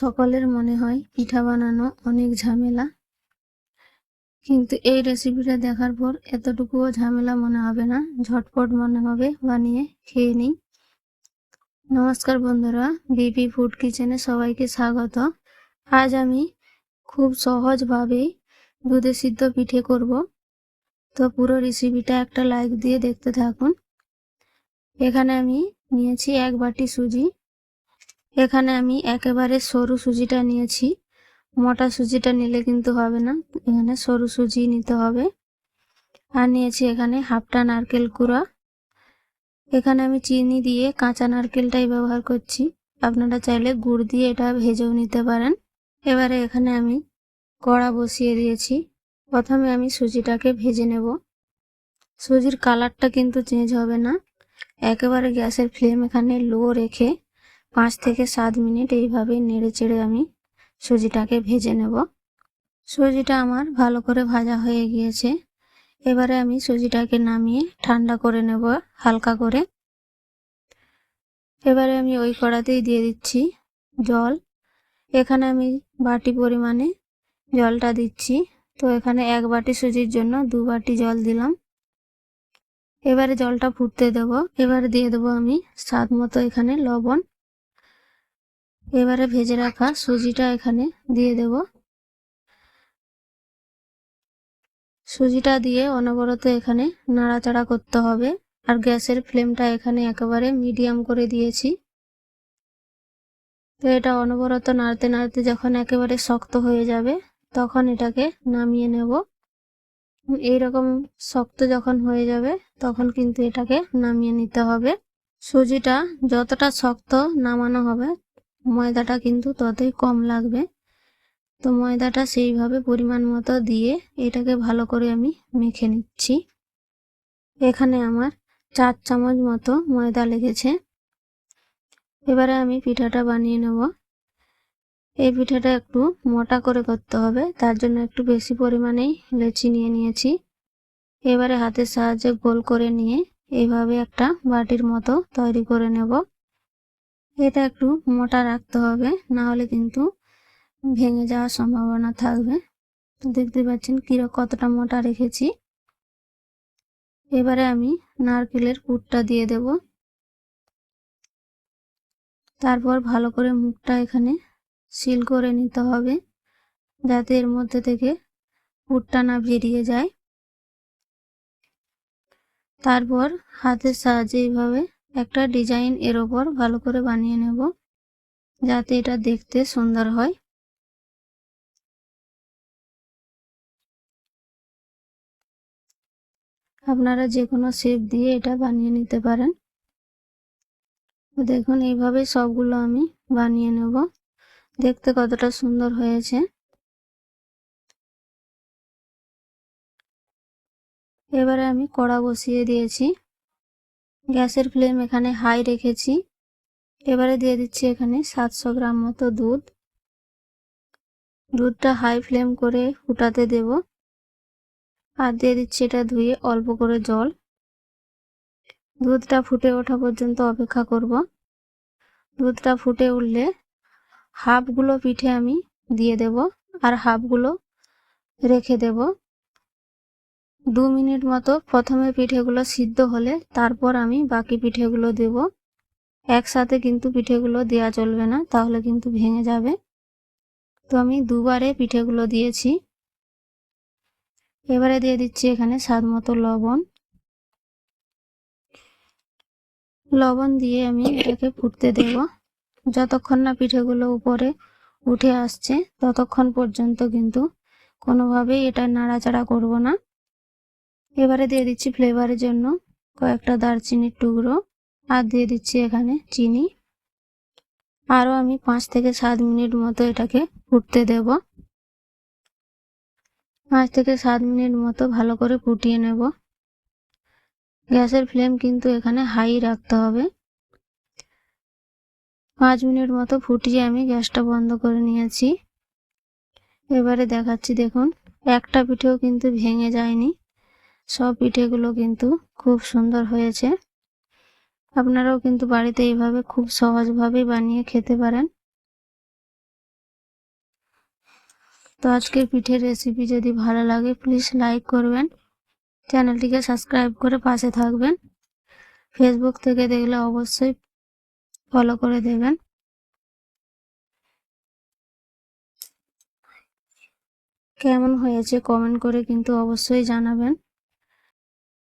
সকলের মনে হয় পিঠা বানানো অনেক ঝামেলা। কিন্তু এই রেসিপিটা দেখার পর এতটুকুও ঝামেলা মনে হবে না। ঝটপট মনে হবে, বানিয়ে খেয়ে নিই। নমস্কার বন্ধুরা বিপি ফুড কিচেনে সবাইকে স্বাগত। আজ আমি খুব সহজভাবেই দুধে সিদ্ধ পিঠে করব। তো পুরো রেসিপিটা একটা লাইক দিয়ে দেখতে থাকুন। এখানে আমি নিয়েছি এক বাটি সুজি। এখানে আমি একেবারে সরু সুজিটা নিয়েছি। মোটা সুজিটা নিলে কিন্তু হবে না, এখানে সরু সুজি নিতে হবে। আর নিয়েছি এখানে হাফটা নারকেল কুড়া। এখানে আমি চিনি দিয়ে কাঁচা নারকেলটাই ব্যবহার করছি। আপনারা চাইলে গুড় দিয়ে এটা ভেজেও নিতে পারেন। এবারে এখানে আমি কড়া বসিয়ে দিয়েছি। প্রথমে আমি সুজিটাকে ভেজে নেব। সুজির কালারটা কিন্তু চেঞ্জ হবে না। একেবারে গ্যাসের ফ্লেম এখানে লো রেখে পাঁচ থেকে সাত মিনিট এইভাবে নেড়ে চেড়ে আমি সুজিটাকে ভেজে নেব। সুজিটা আমার ভালো করে ভাজা হয়ে গিয়েছে। এবারে আমি সুজিটাকে নামিয়ে ঠান্ডা করে নেব হালকা করে। এবারে আমি ওই কড়াতেই দিয়ে দিচ্ছি জল। এখানে আমি বাটি পরিমাণে জলটা দিচ্ছি। তো এখানে এক বাটি সুজির জন্য দু বাটি জল দিলাম। এবারে জলটা ফুটতে দেব। এবারে দিয়ে দেবো আমি স্বাদ মতো এখানে লবণ। এবারে ভেজে রাখা সুজিটা এখানে দিয়ে দেব। সুজিটা দিয়ে অনবরত এখানে নাড়াচাড়া করতে হবে। আর গ্যাসের ফ্লেমটা এখানে একেবারে মিডিয়াম করে দিয়েছি। তো এটা অনবরত নাড়তে নাড়তে যখন একেবারে শক্ত হয়ে যাবে, তখন এটাকে নামিয়ে নেব। এইরকম শক্ত যখন হয়ে যাবে, তখন কিন্তু এটাকে নামিয়ে নিতে হবে। সুজিটা যতটা শক্ত নামানো হবে ময়দাটা কিন্তু ততই কম লাগবে। তো ময়দাটা সেইভাবে পরিমাণ মতো দিয়ে এটাকে ভালো করে আমি মেখে নিচ্ছি। এখানে আমার চার চামচ মতো ময়দা লেগেছে। এবারে আমি পিঠাটা বানিয়ে নেব। এই পিঠাটা একটু মোটা করে করতে হবে, তার জন্য একটু বেশি পরিমাণেই লেচি নিয়ে নিয়েছি। এবারে হাতের সাহায্যে গোল করে নিয়ে এইভাবে একটা বাটির মতো তৈরি করে নেব। এটা একটু মোটা রাখতে হবে না হলে কিন্তু ভেঙে যাওয়ার সম্ভাবনা থাকবে। তো দেখতে পাচ্ছেন কীরকম কতটা মোটা রেখেছি। এবারে আমি নারকেলের পুরটা দিয়ে দেব। তারপর ভালো করে মুখটা এখানে সিল করে নিতে হবে, যাতে এর মধ্যে থেকে পুরটা না বেরিয়ে যায়। তারপর হাতের সাহায্যে এইভাবে একটা ডিজাইন এর ওপর ভালো করে বানিয়ে নেব, যাতে এটা দেখতে সুন্দর হয়। আপনারা যে কোনো শেপ দিয়ে এটা বানিয়ে নিতে পারেন। দেখুন, এইভাবে সবগুলো আমি বানিয়ে নেব। দেখতে কতটা সুন্দর হয়েছে। এবারে আমি কড়া বসিয়ে দিয়েছি। গ্যাসের ফ্লেম এখানে হাই রেখেছি। এবারে দিয়ে দিচ্ছি এখানে সাতশো গ্রাম মতো দুধ। দুধটা হাই ফ্লেম করে ফুটাতে দেব। আর দিয়ে দিচ্ছি এটা ধুয়ে অল্প করে জল। দুধটা ফুটে ওঠা পর্যন্ত অপেক্ষা করব। দুধটা ফুটে উঠলে হাফগুলো পিঠে আমি দিয়ে দেব আর হাফগুলো রেখে দেব। দু মিনিট মতো প্রথমে পিঠেগুলো সিদ্ধ হলে তারপর আমি বাকি পিঠেগুলো দেব। একসাথে কিন্তু পিঠেগুলো দেওয়া চলবে না, তাহলে কিন্তু ভেঙে যাবে। তো আমি দুবারে পিঠেগুলো দিয়েছি। এবারে দিয়ে দিচ্ছি এখানে স্বাদ মতো লবণ। লবণ দিয়ে আমি এটাকে ফুটতে দেব। যতক্ষণ না পিঠেগুলো উপরে উঠে আসছে, ততক্ষণ পর্যন্ত কিন্তু কোনোভাবেই এটা নাড়াচাড়া করব না। এবারে দিয়ে দিচ্ছি ফ্লেভারের জন্য কয়েকটা দারচিনির টুকরো আর দিয়ে দিচ্ছি এখানে চিনি। আরও আমি পাঁচ থেকে সাত মিনিট মতো এটাকে ফুটতে দেব। পাঁচ থেকে সাত মিনিট মতো ভালো করে ফুটিয়ে নেব। গ্যাসের ফ্লেম কিন্তু এখানে হাই রাখতে হবে। পাঁচ মিনিট মতো ফুটিয়ে আমি গ্যাসটা বন্ধ করে নিয়েছি। এবারে দেখাচ্ছি দেখুন, একটা পিঠেও কিন্তু ভেঙে যায়নি। সব পিঠেগুলো কিন্তু খুব সুন্দর হয়েছে। আপনারাও কিন্তু বাড়িতে এইভাবে খুব সহজভাবেই বানিয়ে খেতে পারেন। তো আজকের পিঠের রেসিপি যদি ভালো লাগে প্লিজ লাইক করবেন। চ্যানেলটিকে সাবস্ক্রাইব করে পাশে থাকবেন। ফেসবুক থেকে দেখলে অবশ্যই ফলো করে দেবেন। কেমন হয়েছে কমেন্ট করে কিন্তু অবশ্যই জানাবেন।